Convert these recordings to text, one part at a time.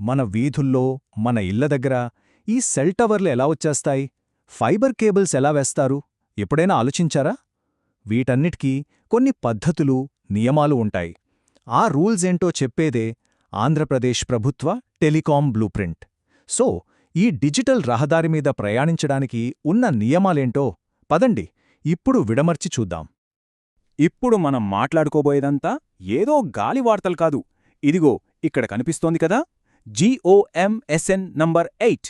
మన వీధుల్లో మన ఇళ్ళ దగ్గర ఈ సెల్ టవర్లు ఎలా వచ్చేస్తాయి? ఫైబర్ కేబుల్స్ ఎలా వేస్తారు? ఎప్పుడైనా ఆలోచించారా? వీటన్నిటికీ కొన్ని పద్ధతులు నియమాలు ఉంటాయి. ఆ రూల్స్ ఏంటో చెప్పేదే ఆంధ్రప్రదేశ్ ప్రభుత్వ టెలికాం బ్లూప్రింట్ సో ఈ డిజిటల్ రహదారి మీద ప్రయాణించడానికి ఉన్న నియమాలేంటో పదండి ఇప్పుడు విడమర్చి చూద్దాం. ఇప్పుడు మనం మాట్లాడుకోబోయేదంతా ఏదో గాలి వార్తలు కాదు. ఇదిగో ఇక్కడ కనిపిస్తోంది కదా? G O M S N number eight.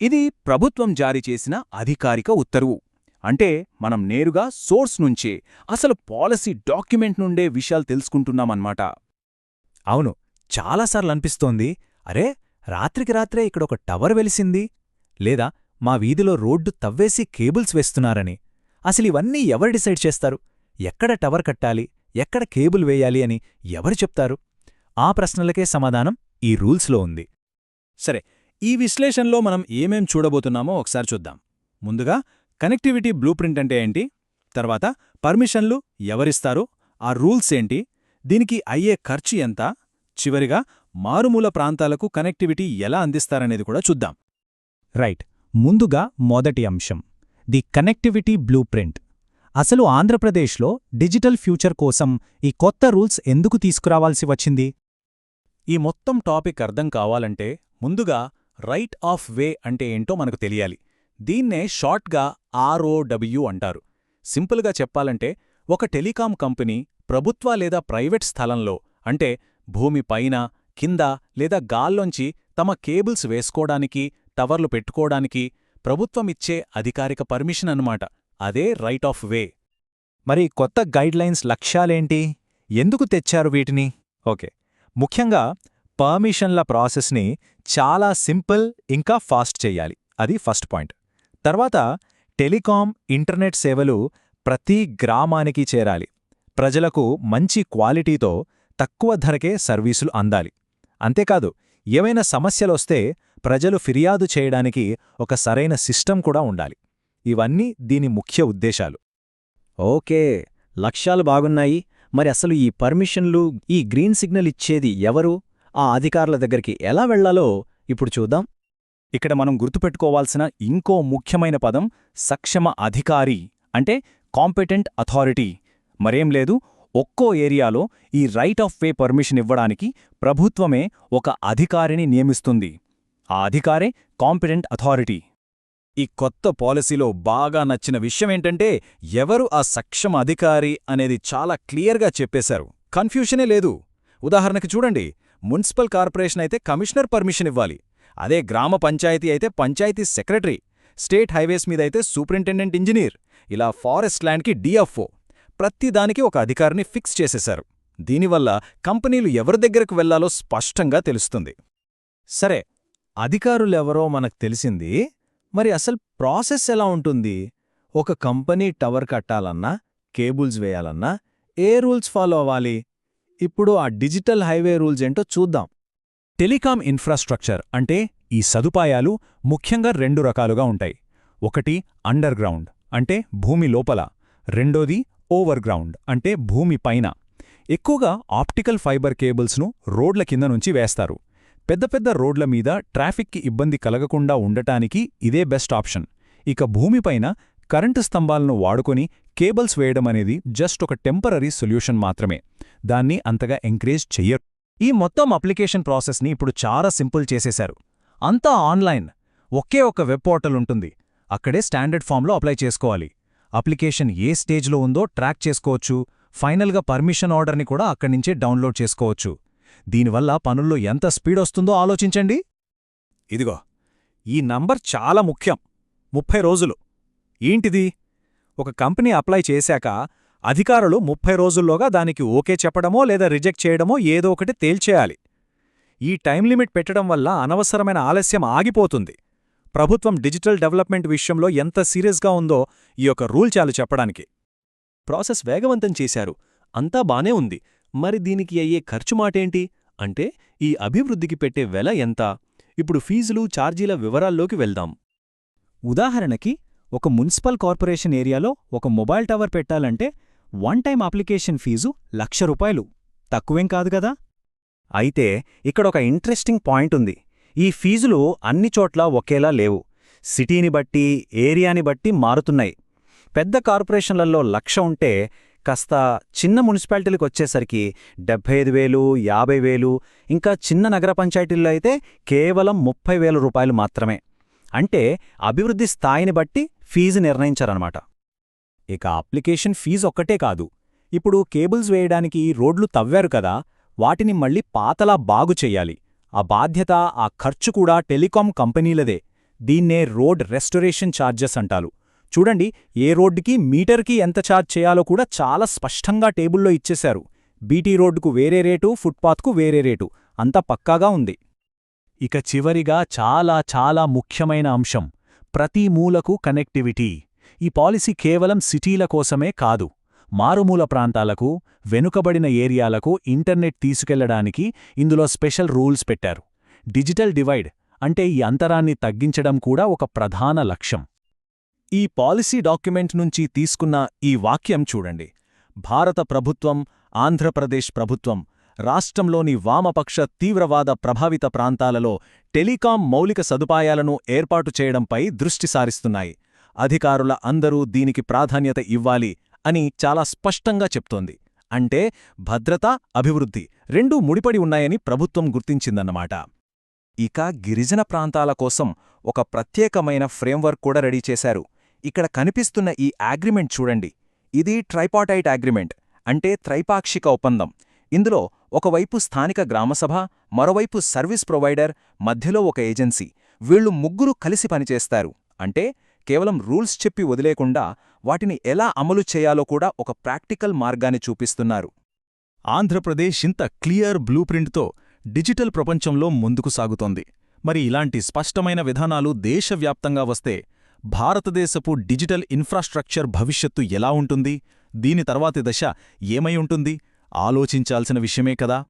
ఇది ప్రభుత్వం జారీ చేసిన అధికారిక ఉత్తర్వు. అంటే మనం నేరుగా సోర్స్ నుంచే అసలు పాలసీ డాక్యుమెంట్ నుండే విషయాలు తెలుసుకుంటున్నామన్నమాట. అవును చాలాసార్లు అనిపిస్తోంది అరే రాత్రికి రాత్రే ఇక్కడొక టవర్ వెలిసింది లేదా మా వీధిలో రోడ్డు తవ్వేసి కేబుల్స్ వేస్తున్నారని. అసలివన్నీ ఎవరు డిసైడ్ చేస్తారు? ఎక్కడ టవర్ కట్టాలి? ఎక్కడ కేబుల్ వేయాలి అని ఎవరు చెప్తారు? ఆ ప్రశ్నలకే సమాధానం ఈ రూల్స్లో ఉంది. సరే ఈ విశ్లేషణలో మనం ఏమేం చూడబోతున్నామో ఒకసారి చూద్దాం. ముందుగా కనెక్టివిటీ బ్లూ ప్రింట్ అంటే ఏంటి? తర్వాత పర్మిషన్లు ఎవరిస్తారు? ఆ రూల్స్ ఏంటి? దీనికి అయ్యే ఖర్చు ఎంత? చివరిగా మారుమూల ప్రాంతాలకు కనెక్టివిటీ ఎలా అందిస్తారనేది కూడా చూద్దాం. రైట్ ముందుగా మొదటి అంశం. The connectivity blueprint. అసలు ఆంధ్రప్రదేశ్లో డిజిటల్ ఫ్యూచర్ కోసం ఈ కొత్త రూల్స్ ఎందుకు తీసుకురావాల్సి వచ్చింది? ఈ మొత్తం టాపిక్ అర్థం కావాలంటే ముందుగా రైట్ ఆఫ్ వే అంటే ఏంటో మనకు తెలియాలి. దీన్నే షార్ట్గా ఆర్ఓడబ్ల్యూ అంటారు. సింపుల్గా చెప్పాలంటే ఒక టెలికాం కంపెనీ ప్రభుత్వ లేదా ప్రైవేట్ స్థలంలో అంటే భూమి పైన కింద లేదా గాల్లోంచి తమ కేబుల్స్ వేసుకోవడానికి టవర్లు పెట్టుకోవడానికి ప్రభుత్వమిచ్చే అధికారిక పర్మిషన్ అన్నమాట. అదే రైట్ ఆఫ్ వే. మరి కొత్త గైడ్లైన్స్ లక్ష్యాలేంటి? ఎందుకు తెచ్చారు వీటిని? ఓకే. ముఖ్యంగా పర్మిషన్ల ప్రాసెస్ని చాలా సింపుల్ ఇంకా ఫాస్ట్ చెయ్యాలి అది ఫస్ట్ పాయింట్. తర్వాత టెలికాం ఇంటర్నెట్ సేవలు ప్రతి గ్రామానికి చేరాలి. ప్రజలకు మంచి క్వాలిటీతో తక్కువ ధరకే సర్వీసులు అందాలి. అంతేకాదు ఏవైనా సమస్యలొస్తే ప్రజలు ఫిర్యాదు చేయడానికి ఒక సరైన సిస్టమ్ కూడా ఉండాలి. ఇవన్నీ దీని ముఖ్య ఉద్దేశాలు. ఓకే లక్ష్యాలు బాగున్నాయి. మరి అసలు ఈ పర్మిషన్లు ఈ గ్రీన్ సిగ్నల్ ఇచ్చేది ఎవరు? ఆ అధికారుల దగ్గరికి ఎలా వెళ్ళాలో ఇప్పుడు చూద్దాం. ఇక్కడ మనం గుర్తుపెట్టుకోవాల్సిన ఇంకో ముఖ్యమైన పదం సక్షమ అధికారి అంటే కాంపిటెంట్ అథారిటీ. మరేం లేదు ఒక్కో ఏరియాలో ఈ రైట్ ఆఫ్ వే పర్మిషన్ ఇవ్వడానికి ప్రభుత్వమే ఒక అధికారిని నియమిస్తుంది. ఆ అధికారే కాంపిటెంట్ అథారిటీ. ఈ కొత్త పాలసీలో బాగా నచ్చిన విషయమేంటంటే ఎవరు ఆ సక్షమ అధికారి అనేది చాలా క్లియర్గా చెప్పేశారు. కన్ఫ్యూషనే లేదు. ఉదాహరణకి చూడండి మున్సిపల్ కార్పొరేషన్ అయితే కమిషనర్ పర్మిషన్ ఇవ్వాలి. అదే గ్రామ పంచాయతీ అయితే పంచాయతీ సెక్రటరీ. స్టేట్ హైవేస్ మీదైతే సూపరింటెండెంట్ ఇంజనీర్. ఇలా ఫారెస్ట్ ల్యాండ్కి డిఎఫ్ఓ. ప్రతిదానికి ఒక అధికారిని ఫిక్స్ చేసేశారు. దీనివల్ల కంపెనీలు ఎవరి దగ్గరకు వెళ్ళాలో స్పష్టంగా తెలుస్తుంది. సరే అధికారులెవరో మనకు తెలిసింది మరి అసలు ప్రాసెస్ ఎలా ఉంటుంది? ఒక కంపెనీ టవర్ కట్టాలన్నా కేబుల్స్ వేయాలన్నా ఏ రూల్స్ ఫాలో అవ్వాలి? ఇప్పుడు ఆ డిజిటల్ హైవే రూల్స్ ఏంటో చూద్దాం. టెలికాం ఇన్ఫ్రాస్ట్రక్చర్ అంటే ఈ సదుపాయాలు ముఖ్యంగా రెండు రకాలుగా ఉంటాయి. ఒకటి అండర్ గ్రౌండ్ అంటే భూమి లోపల. రెండోది ఓవర్ గ్రౌండ్ అంటే భూమి పైన. ఎక్కువగా ఆప్టికల్ ఫైబర్ కేబుల్స్ను రోడ్ల కింద నుంచి వేస్తారు. పెద్ద పెద్ద రోడ్ల మీద ట్రాఫిక్కి ఇబ్బంది కలగకుండా ఉండటానికి ఇదే బెస్ట్ ఆప్షన్. ఇక భూమిపైన కరెంటు స్తంభాలను వాడుకొని కేబుల్స్ వేయడమనేది జస్ట్ ఒక టెంపరరీ సొల్యూషన్ మాత్రమే. దాన్ని అంతగా ఎంకరేజ్ చెయ్యరు. ఈ మొత్తం అప్లికేషన్ ప్రాసెస్ని ఇప్పుడు చాలా సింపుల్ చేసేశారు. అంతా ఆన్లైన్. ఒకే ఒక వెబ్ పోర్టల్ ఉంటుంది. అక్కడే స్టాండర్డ్ ఫామ్లో అప్లై చేసుకోవాలి. అప్లికేషన్ ఏ స్టేజ్లో ఉందో ట్రాక్ చేసుకోవచ్చు. ఫైనల్గా పర్మిషన్ ఆర్డర్ని కూడా అక్కడి నుంచే డౌన్లోడ్ చేసుకోవచ్చు. దీనివల్ల పనుల్లో ఎంత స్పీడ్ వస్తుందో ఆలోచించండి. ఇదిగో ఈ నంబర్ చాలా ముఖ్యం. ముప్పై రోజులు. ఏంటిది? ఒక కంపెనీ అప్లై చేశాక అధికారులు ముప్పై రోజుల్లోగా దానికి ఓకే చెప్పడమో లేదా రిజెక్ట్ చేయడమో ఏదో ఒకటి తేల్చేయాలి. ఈ టైం లిమిట్ పెట్టడం వల్ల అనవసరమైన ఆలస్యం ఆగిపోతుంది. ప్రభుత్వం డిజిటల్ డెవలప్మెంట్ విషయంలో ఎంత సీరియస్గా ఉందో ఈ యొక్క రూల్ చాలు చెప్పడానికి. ప్రాసెస్ వేగవంతం చేశారు. అంతా బానే ఉంది. మరి దీనికి అయ్యే ఖర్చు మాటేంటి? అంటే ఈ అభివృద్ధికి పెట్టే వెల ఎంత? ఇప్పుడు ఫీజులు ఛార్జీల వివరాల్లోకి వెళ్దాం. ఉదాహరణకి ఒక మున్సిపల్ కార్పొరేషన్ ఏరియాలో ఒక మొబైల్ టవర్ పెట్టాలంటే one time application fee lakh రూపాయలు. తక్కువేం కాదు కదా? అయితే ఇక్కడ ఒక ఇంట్రెస్టింగ్ పాయింట్ ఉంది. ఈ ఫీజులు అన్ని చోట్ల ఒకేలా లేవు. సిటీని బట్టి ఏరియాని బట్టి మారుతున్నాయి. పెద్ద కార్పొరేషన్లలో లక్ష ఉంటే కాస్త చిన్న మున్సిపాలిటీలకు వచ్చేసరికి డెబ్బై ఐదు వేలు యాభై వేలు ఇంకా చిన్న నగర పంచాయతీల్లో అయితే కేవలం ముప్పై వేల రూపాయలు మాత్రమే. అంటే అభివృద్ధి స్థాయిని బట్టి ఫీజు నిర్ణయించారనమాట ఇక అప్లికేషన్ ఫీజు ఒక్కటే కాదు. ఇప్పుడు కేబుల్స్ వేయడానికి రోడ్లు తవ్వారు కదా వాటిని మళ్ళీ పాతలా బాగు చెయ్యాలి ఆ బాధ్యత ఆ ఖర్చు కూడా టెలికాం కంపెనీలదే. దీన్నే రోడ్ రెస్టొరేషన్ ఛార్జెస్ అంటారు. చూడండి ఏ రోడ్డుకి మీటర్కి ఎంత ఛార్జ్ చేయాలో కూడా చాలా స్పష్టంగా టేబుల్లో ఇచ్చేశారు. బీటీ రోడ్డుకు వేరే రేటు ఫుట్పాత్కు వేరే రేటు. అంతా పక్కాగా ఉంది. ఇక చివరిగా చాలా చాలా ముఖ్యమైన అంశం. ప్రతి మూలకు కనెక్టివిటీ. ఈ పాలసీ కేవలం సిటీల కోసమే కాదు. మారుమూల ప్రాంతాలకు వెనుకబడిన ఏరియాలకు ఇంటర్నెట్ తీసుకెళ్ళడానికి ఇందులో స్పెషల్ రూల్స్ పెట్టారు. డిజిటల్ డివైడ్ అంటే ఈ అంతరాన్ని తగ్గించడం కూడా ఒక ప్రధాన లక్ష్యం. ఈ పాలసీ డాక్యుమెంట్ నుంచి తీసుకున్న ఈ వాక్యం చూడండి. భారత ప్రభుత్వం ఆంధ్రప్రదేశ్ ప్రభుత్వం రాష్ట్రంలోని వామపక్ష తీవ్రవాద ప్రభావిత ప్రాంతాలలో టెలికాం మౌలిక సదుపాయాలను ఏర్పాటు చేయడంపై దృష్టి సారిస్తున్నాయి. అధికారుల అందరూ దీనికి ప్రాధాన్యత ఇవ్వాలి అని చాలా స్పష్టంగా చెప్తోంది. అంటే భద్రత అభివృద్ధి రెండూ ముడిపడి ఉన్నాయని ప్రభుత్వం గుర్తించిందన్నమాట. ఇక గిరిజన ప్రాంతాల కోసం ఒక ప్రత్యేకమైన ఫ్రేమ్వర్క్ కూడా రెడీ చేశారు. ఇక్కడ కనిపిస్తున్న ఈ అగ్రిమెంట్ చూడండి. ఇది ట్రైపాటైట్ అగ్రిమెంట్ అంటే త్రైపాక్షిక ఒప్పందం. ఇందులో ఒకవైపు స్థానిక గ్రామసభ మరోవైపు సర్వీస్ ప్రొవైడర్ మధ్యలో ఒక ఏజెన్సీ. వీళ్ళు ముగ్గురు కలిసి పనిచేస్తారు. అంటే కేవలం రూల్స్ చెప్పి వదిలేకుండా వాటిని ఎలా అమలు చేయాలో కూడా ఒక ప్రాక్టికల్ మార్గాన్ని చూపిస్తున్నారు. ఆంధ్రప్రదేశ్ ఇంత క్లియర్ బ్లూ ప్రింట్తో డిజిటల్ ప్రపంచంలో ముందుకు సాగుతోంది. మరి ఇలాంటి స్పష్టమైన విధానాలు దేశవ్యాప్తంగా వస్తే భారతదేశపు డిజిటల్ ఇన్ఫ్రాస్ట్రక్చర్ భవిష్యత్తు ఎలా ఉంటుంది? దీని తర్వాతి దశ ఏమై ఉంటుంది? ఆలోచించాల్సిన విషయమే కదా.